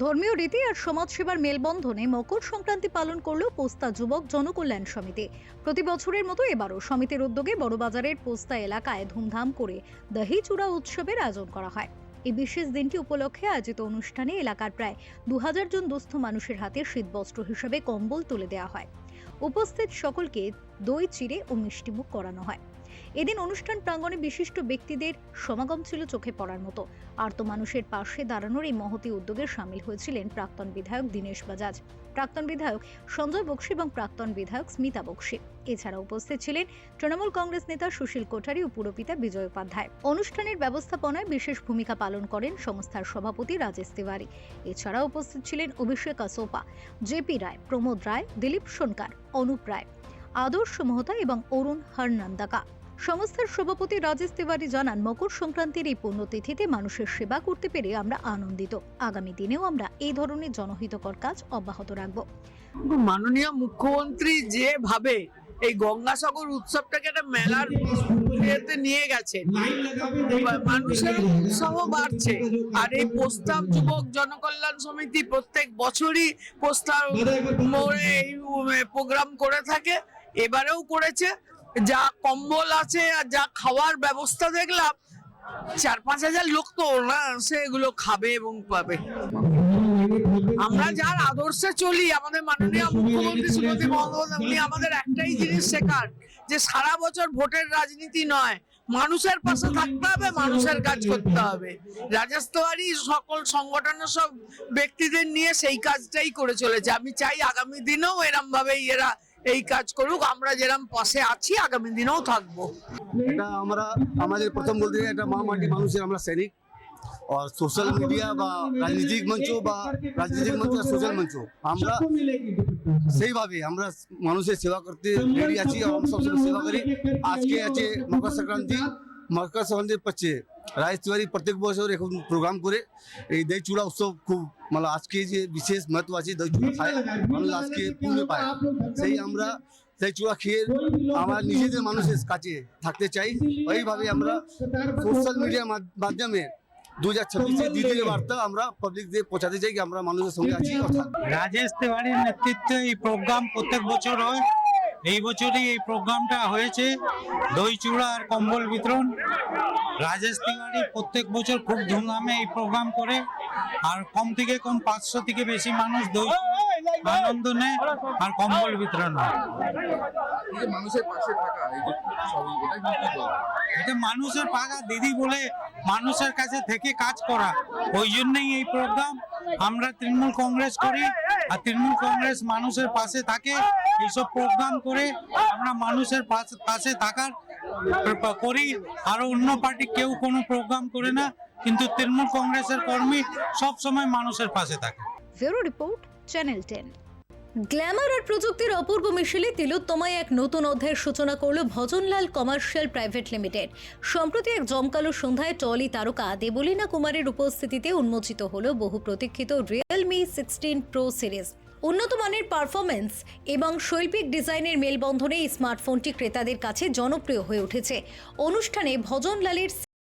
ধর্মীয় রীতি আর সমাজসেবার মেলবন্ধনে মকর সংক্রান্তি পালন করল পোস্তা যুবক জনকল্যাণ সমিতি। প্রতি বছরের মতো এবারও সমিতির উদ্যোগে বড়বাজারের পোস্তা এলাকায় ধুমধাম করে দহি চূড়া উৎসবের আয়োজন করা হয়। এই বিশেষ দিনটি উপলক্ষে আয়োজিত অনুষ্ঠানে এলাকার প্রায় দু হাজার জন দুস্থ মানুষের হাতে শীতবস্ত্র হিসেবে কম্বল তুলে দেওয়া হয়। উপস্থিত সকলকে দই চিড়ে ও মিষ্টিমুখ করানো হয়। এদিন অনুষ্ঠান প্রাঙ্গণে বিশিষ্ট ব্যক্তিদের সমাগম ছিল চোখে পড়ার মতো। আর্ত মানুষের পাশে দাঁড়ানোর এই মহতি উদ্যোগে সামিল হয়েছিলেন প্রাক্তন বিধায়ক দীনেশ বাজাজ। প্রাক্তন বিধায়ক সঞ্জয় বক্সি এবং প্রাক্তন বিধায়ক স্মিতা বক্সি। এছাড়া উপস্থিত ছিলেন তৃণমূল কংগ্রেস নেতা সুশীল কোঠারি ও পুরপিতা বিজয় উপাধ্যায়। অনুষ্ঠানের ব্যবস্থাপনায় বিশেষ ভূমিকা পালন করেন সংস্থার সভাপতি রাজেশ তিওয়ারি। এছাড়া উপস্থিত ছিলেন অভিষেক আসোপা জেপি রায়, প্রমোদ রায়, দিলীপ সোনকার, অনুপ রায়, আদর্শ মহতা এবং অরুণ হরনন্দাকা। সংস্থার সভাপতি রাজেশ তিওয়ারি জানান, মকর সংক্রান্তির এই পুণ্যতিথিতে মানুষের সেবা করতে পেরে আমরা আনন্দিত। আগামী দিনেও আমরা এই ধরনের জনহিতকর কাজ অব্যাহত রাখব। মাননীয় মুখ্যমন্ত্রী যেভাবে এই গঙ্গাসাগর উৎসবটাকে একটা মেলার নিয়ে গেছেন মানুষের উৎসাহ বাড়ছে। আর এই প্রস্তাব যুবক জনকল্যাণ সমিতি প্রত্যেক বছরই প্রস্তাব এই প্রোগ্রাম করে থাকে, এবারেও করেছে। যা কম্বল আছে আর যা খাওয়ার ব্যবস্থা দেখলাম, চার পাঁচ হাজার লোক তো না, সে এগুলো খাবে এবং পাবে। আমরা যার আদর্শে চলি, আমাদের মাননীয় মুখ্যমন্ত্রী শ্রীমতী মমতা আমাদের একটাই জিনিস শেখান, যে সারা বছর ভোটের রাজনীতি নয়, মানুষের পাশে থাকতে হবে, মানুষের কাজ করতে হবে। রাজেশ তিওয়ারি সকল সংগঠনের সব ব্যক্তিদের নিয়ে সেই কাজটাই করে চলেছে। আমি চাই আগামী দিনেও এরম ভাবে এরা এই কাজ করুক, আমরা যেরম পাশে আছি, আগামী দিনেও থাকব। এটা আমরা, আমাদের প্রথম বলতে এটা মহামাটি মানুষের আমরা সৈনিক আর সোশ্যাল মিডিয়া বা রাজনৈতিক মঞ্চ বা রাজনৈতিক মঞ্চ আর সোশ্যাল মঞ্চ, আমরা সেইভাবে আমরা মানুষের সেবা করতে রেডি আছি আমরা সেবা করি। আজকে আছে মকর সংক্রান্তি। মকর সংক্রান্তির পক্ষে রায় তিওয়ারি প্রত্যেক বছর এখন প্রোগ্রাম করে। এই দই চূড়া উৎসব খুব মানে আজকে যে বিশেষ মহত্ব আছে, দই চূড়া খায়, মানুষ আজকে পুণ্য পায়। সেই আমরা সেই চূড়া খেয়ে আমরা নিজেদের মানুষের কাছে থাকতে চাই। ওইভাবে আমরা সোশ্যাল মিডিয়ার মাধ্যমে দু হাজার ছাব্বিশে দ্বিতীয় বার্তা আমরা পাবলিকদের পৌঁছাতে চাই, আমরা মানুষের সঙ্গে আছি রাজেশ তিওয়ারির নেতৃত্বে এই প্রোগ্রাম প্রত্যেক বছর হয়। এই বছরই এই প্রোগ্রামটা হয়েছে। দই চূড়া আর কম্বল বিতরণ। রাজেশ তিওয়ারি প্রত্যেক বছর খুব ধুমধামে এই প্রোগ্রাম করে। আর কম থেকে কম পাঁচশো থেকে বেশি মানুষ দই আনন্দ নেয় আর কম্বল বিতরণ হয়। মানুষের পাশে থাকা। এটা মানুষের পাকা দিদি বলে মানুষের কাছে থেকে কাজ করা। ওই জন্যই এই প্রোগ্রাম। আমরা তৃণমূল কংগ্রেস করি আর তৃণমূল কংগ্রেস মানুষের পাশে থাকে। এইসব প্রোগ্রাম করে আমরা মানুষের পাশে- থাকার করি। আর অন্য পার্টি কেউ কোনো প্রোগ্রাম করে না, কিন্তু তৃণমূল কংগ্রেসের কর্মী সব সময় মানুষের পাশে থাকে। Bureau report, channel ten. Glamour আর প্রযুক্তির অপূর্ব মিশেলে তিলোত্তমায় এক নতুন অধ্যায়ের সূচনা করল ভজনলাল কমার্শিয়াল প্রাইভেট লিমিটেড। সম্প্রতি এক জমকালো সন্ধ্যায় টলি তারকা দেবলীনা কুমারের উপস্থিতিতে উন্মোচিত হল বহু প্রতীক্ষিত রিয়েলমি সিক্সটিন প্রো সিরিজ উন্নত মানের পারফরমেন্স এবং শৈল্পিক ডিজাইনের মেলবন্ধনে স্মার্টফোনটি ক্রেতাদের কাছে জনপ্রিয় হয়ে উঠেছে। অনুষ্ঠানে ভজনলালের